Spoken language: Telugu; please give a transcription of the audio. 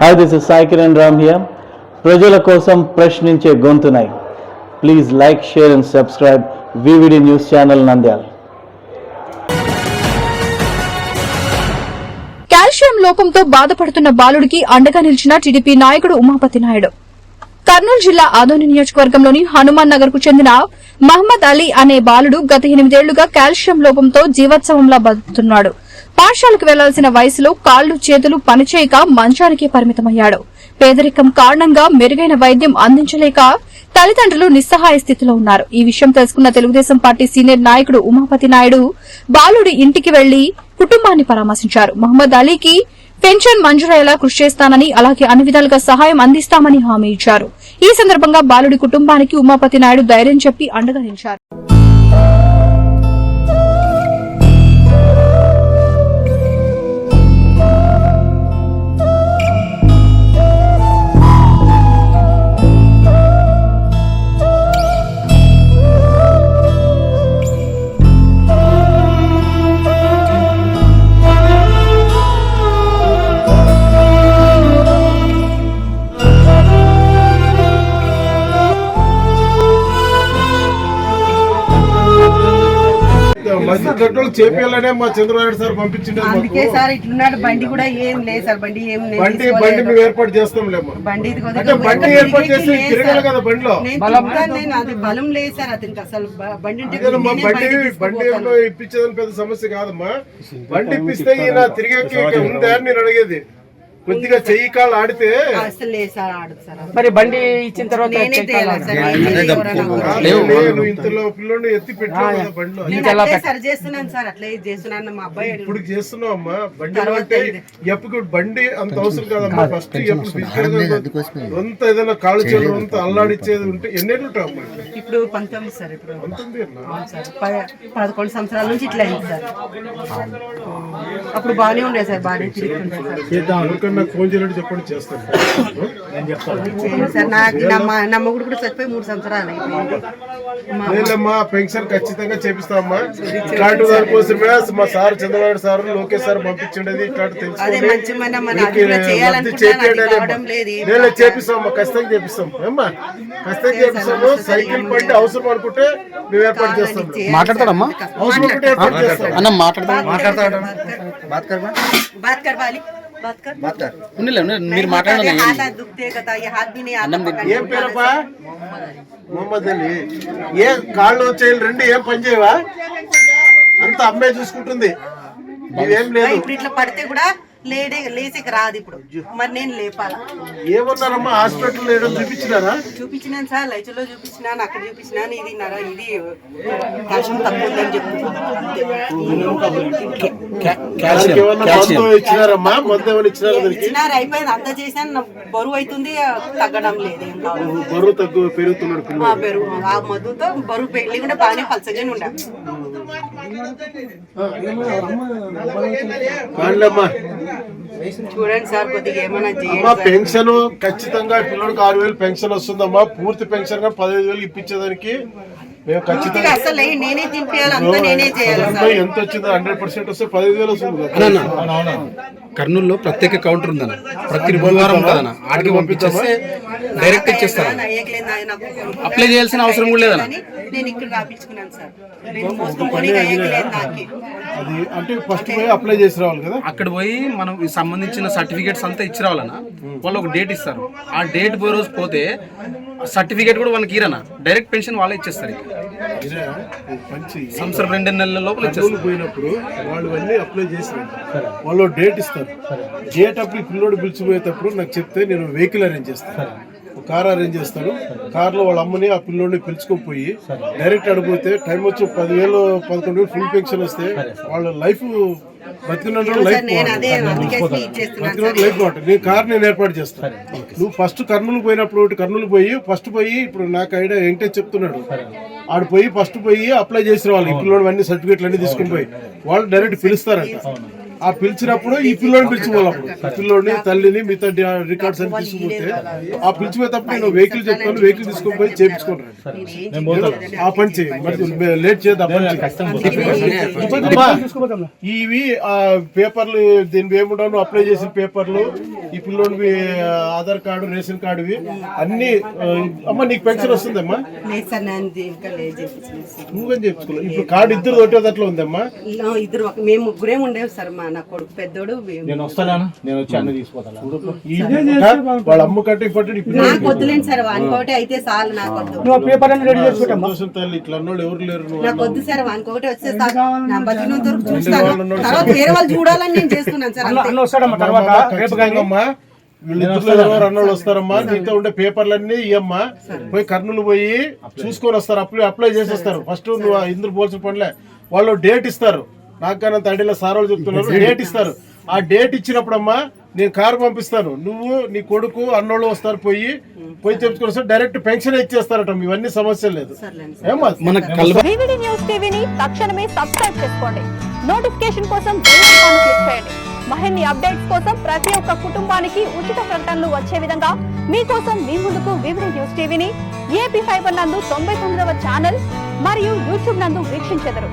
Hi this is Sai Kiran Ram here ప్రజల కోసం ప్రశ్నించే గొంతునై. Please like share and subscribe VVD news channel Nandyal calcium లోపంతో బాధపడుతున్న బాలుడికి అండగా నిలిచిన టీడీపీ నాయకుడు ఉమాపతి నాయుడు. కర్నూలు జిల్లా ఆదోని నియోజకవర్గంలోని హనుమాన్ నగర్కు చెందిన మహమ్మద్ అలీ అనే బాలుడు గత ఎనిమిదేళ్ళుగా కాల్షియం లోపంతో జీవోత్సవంలా బతుకుతున్నాడు. పాఠశాలకు వెళ్ళాల్సిన వయసులో కాళ్ళు చేతులు పనిచేయక మంచానికే పరిమితమయ్యాడు. పేదరికం కారణంగా మెరుగైన వైద్యం అందించలేక తల్లిదండ్రులు నిస్సహాయ స్థితిలో ఉన్నారు. ఈ విషయం తెలుసుకున్న తెలుగుదేశం పార్టీ సీనియర్ నాయకుడు ఉమాపతి నాయుడు బాలుడి ఇంటికి వెళ్ళి కుటుంబాన్ని పరామర్శించారు. మహమ్మద్ అలీకి పెన్షన్ మంజూరయ్యేలా కృషి చేస్తానని అలాగే అన్ని విధాలుగా సహాయం అందిస్తామని హామీ ఇచ్చారు. ఈ సందర్భంగా బాలుడి కుటుంబానికి ఉమాపతి నాయుడు ధైర్యం చెప్పి అండగా నిలిచారు. మధ్య కట్టోళ్ళు చేపియాలనే మా చంద్రబాబు సార్ పంపించిండే అందుకే సార్ ఇట్లున్నాడు బండి కూడా ఏం లేదు సార్ బండి ఏం నేను బండి తీసుకోలేదు. బండి మేము ఏర్పాటు బండి అంటే ఏర్పాటు చేసి లేదు తిరగాలి. కదా బండిలో? నేను తిరుగుతాను, నేను అది బలం లేదు సార్ అతనికి అసలు బండి ఇప్పించేదని పెద్ద సమస్య కాదమ్మా. బండి ఇప్పిస్తే ఈయన తిరిగేకి ఇక ఉందా అని నేను అడిగేది. కొద్దిగా చెయ్యి కాళ్ళు ఆడితే అసలు లేదు సార్ ఆడదు సార్. మరి బండి ఇచ్చిన తర్వాత నేనే? సార్ నేనే నేను ఇంతలో పిల్లోని ఎత్తి పెట్టాను కదా బండిలో. నేను అట్లే సరి చేస్తున్నాను సార్ అట్లే ఇది చేస్తున్నాను మా అబ్బాయి ఇప్పుడు చేస్తున్నావు అమ్మా. బండి అంటే. ఎప్పుడు బండి అంత అవసరం కాదమ్మా ఫస్ట్ ఎప్పుడు అంత ఏదైనా కాళ్ళు చేతులు అంత అల్లాడిచ్చేది ఉంటే ఎన్నేళ్ళు ఉంటావమ్మా ఇప్పుడు? పంతొమ్మిది సార్ ఇప్పుడు. పంతొమ్మిది ఏళ్ళా? అవును సార్ ప- పదకొండు సంవత్సరాల నుంచి ఇట్లా అయింది సార్. అప్పుడు బాగానే ఉండే సార్ బాగానే తిరుగుతుండే సార్. ఎవరికన్నా నాకు ఫోన్ చేయాలంటే చెప్పండి చేస్తాను. లేదమ్మా పెన్షన్ ఖచ్చితంగా చేపిస్తామమ్మా. ఇట్లాంటి దానికోసమే మా sir Chandrababu sir Lokesh sir పంపించండి ఇట్లాంటి తెలుసు చేపిస్తామమ్మా ఖచ్చితంగా చేపిస్తాం. ఏమ్మా ఖచ్చితంగా చేపిస్తాము. సైకిల్ బండి అవసరం అనుకుంటే మేము ఏర్పాటు చేస్తాం. మాట్లాడతాడమ్మా? అవసరం అనుకుంటే ఏర్పాటు చేస్తాం. అన్న మాట్లాడతాం బాత్ కర్వాలి बात कर वाली बात कर ఉన్నిలే, ఉన్నిలే, మీరు नहीं, మాట్లాడండి ये हाथ हाथ दुखते कहता ये हाथ भी नहीं आता पकड़ने ఏం పేరప్పా మొహమ్మద్ అలీ ఏ కాళ్ళు చేయాలి రెండు ఏం పని చేయవా అంత అమ్మాయి చూసుకుంటుంది ఇవేం లేదు ఇప్పుడు ఇట్లా పడితే కూడా లేడే లేసేకి రాదు ఇప్పుడు. మరి నేను లేపాలా? ఏమన్నారమ్మా? హాస్పిటల్ చూపించినారా? చూపించినాను సార్ లైచులో చూపించినాను అక్కడ చూపించినాను ఇది నర ఇది కాల్షియం తక్కువ ఉందని ఇచ్చినారా ఇచ్చినారు? అయిపోయింది. అంతా చేశాను. బరువు అవుతుంది తగ్గడం లేదు బరువు తగ్గు పెరుగుతున్నాడు పిల్లలు ఆ బరువు ఆ మధుతో బరువు పెళ్ళి కూడా బాగానే పలసగానే ఉండ. కాళ్ళమ్మా. చూడండి సార్ కొద్దిగా ఏమైనా చేయండి అమ్మా పెన్షన్ ఖచ్చితంగా పిల్లడికి ఆరు వేలు పెన్షన్ వస్తుందమ్మా. పూర్తి పెన్షన్గా పదిహేను వేలు ఇప్పించేదానికి. మేము ఖచ్చితంగా అసలు నేనే అంతా నేనే చేయాలి ఎంత వచ్చిందో హండ్రెడ్ పర్సెంట్ వస్తే పదిహేను వేలు వస్తుంది. కర్నూలులో ప్రత్యేక కౌంటర్ ఉందన్న. ప్రతి బుధవారం ఉంటుందన్న. ఆడికి పంపించేస్తే డైరెక్ట్ ఇచ్చేస్తారు అప్లై చేయాల్సిన అవసరం కూడా లేదన్న. నేను ఇక్కడ రాపించుకున్నాను సార్. నేను మోసుకొని నాకే. అది అంటే ఫస్ట్ పోయి అప్లై చేసి రావాలి కదా? అక్కడ పోయి మనం ఈ సంబంధించిన సర్టిఫికేట్స్ అంతా ఇచ్చి రావాలన్న వాళ్ళు ఒక డేట్ ఇస్తారు. ఆ డేట్ పోయే రోజు పోతే సర్టిఫికేట్ కూడా వాళ్ళకి ఇరన్న డైరెక్ట్ పెన్షన్ వాళ్ళే ఇచ్చేస్తారు మంచి సంవత్సరం రెండు నెలల లోపల ఇచ్చేస్తారు. పోయినప్పుడు వాళ్ళు అన్ని అప్లై చేసినారు వాళ్ళు డేట్ ఇస్తారు. డేట్ అప్పుడు పిల్లోడు పిలిచిపోయేటప్పుడు నాకు చెప్తే నేను వెహికల్ అరేంజ్ చేస్తాను. కార్ అరేంజ్ చేస్తాను కార్లో వాళ్ళ అమ్మని ఆ పిల్లోడిని పిలుచుకొని పోయి డైరెక్ట్ అడిగిపోతే టైం వచ్చి పదివేలు పదకొండు వేలు ఫుల్ పెన్షన్ వస్తే వాళ్ళ లైఫ్ లైఫ్ లైఫ్ బాగుంటుంది నేను కార్ నేను ఏర్పాటు చేస్తాను నువ్వు ఫస్ట్ కర్నూలు పోయినప్పుడు ఒకటి కర్నూలు పోయి ఫస్ట్ పోయి ఇప్పుడు నాకు ఐడియా వెంకటేష్ చెప్తున్నాడు. ఆడు పోయి ఫస్ట్ పోయి అప్లై చేసిన వాళ్ళు పిల్లోడు అన్ని సర్టిఫికేట్లు అన్ని తీసుకుని పోయి వాళ్ళు డైరెక్ట్ పిలుస్తారంట. ఆ పిలిచినప్పుడు ఈ పిల్లోని పిలిచిపోవాలి పిల్లోని తల్లిని మిగతా రికార్డ్స్ అని తీసుకుపోతే ఆ పిలిచిపోయేటప్పుడు నేను వెహికల్ చెప్తాను వెహికల్ తీసుకొని పోయి చేయించుకుంటాను ఆ పని చేయి. మరి లేట్. అమ్మా, ఇవి ఆ పేపర్లు దీని ఏముండవు అప్లై చేసిన పేపర్లు ఈ పిల్లోని ఆధార్ కార్డు రేషన్ కార్డు ఇవి అన్ని అమ్మ నీకు పెన్షన్ వస్తుందమ్మా. నువ్వేం చెప్పుకోలేదు ఇప్పుడు కార్డు ఇద్దరు కొట్టేదట్లో ఉందమ్మా? ఇలా ఇద్దరు మేము ముగ్గురే ఉండేవి సార్ మా నా కొడుకు పెద్దోడు నేను వస్తాను? నేను వచ్చి అన్ని తీసుకుపోతాను? వాళ్ళ అమ్మ నాకు వద్దులేండి సార్ వానికోటి అయితే చాలు నాకు వద్దు. సంతోషం తల్లి ఇట్లా అన్నోళ్ళు ఎవరు లేరు నువ్వు నాకు వద్దు సార్ వానికొకటి వచ్చే సార్ నా చూస్తాను. తర్వాత వేరే వాళ్ళు చూడాలని నేను చేస్తున్నాను సార్. ఖచ్చితంగా వీళ్ళిద్దరు ఎవరు అన్నోళ్ళు వస్తారమ్మా? నీతో ఉండే పేపర్లన్నీ ఇయ్యమ్మా. పోయి కర్నూలు పోయి చూసుకొని వస్తారు అప్లై అప్లై చేసేస్తారు. ఫస్ట్ నువ్వు ఆ ఇందుకు పోల్చిన పనిలే. వాళ్ళు డేట్ ఇస్తారు. నాకన్నా తడిలో సార్ వాళ్ళు చెప్తున్నారు డేట్ ఇస్తారు. ఆ డేట్ ఇచ్చినప్పుడమ్మా నేను కారు పంపిస్తాను. నువ్వు నీ కొడుకు అన్నోళ్ళు వస్తారు పోయి పోయి తెచ్చుకొని వస్తారు. డైరెక్ట్ పెన్షన్ ఇచ్చేస్తారట ఇవన్నీ సమస్య లేదు. న్యూస్ టీవీని తక్షణమే సబ్స్క్రైబ్ చేసుకోండి. నోటిఫికేషన్ కోసం క్లిక్ చేయండి. అప్డేట్స్ కోసం ప్రతి ఒక్క కుటుంబానికి ఉచిత ప్రకటనలు వచ్చే విధంగా మీకోసం మీ ముందుకు వివిడి న్యూస్ టీవీని ఏపీ ఫైబర్ నందు తొంభై తొమ్మిదవ ఛానల్ మరియు యూట్యూబ్ నందు వీక్షించెదరు.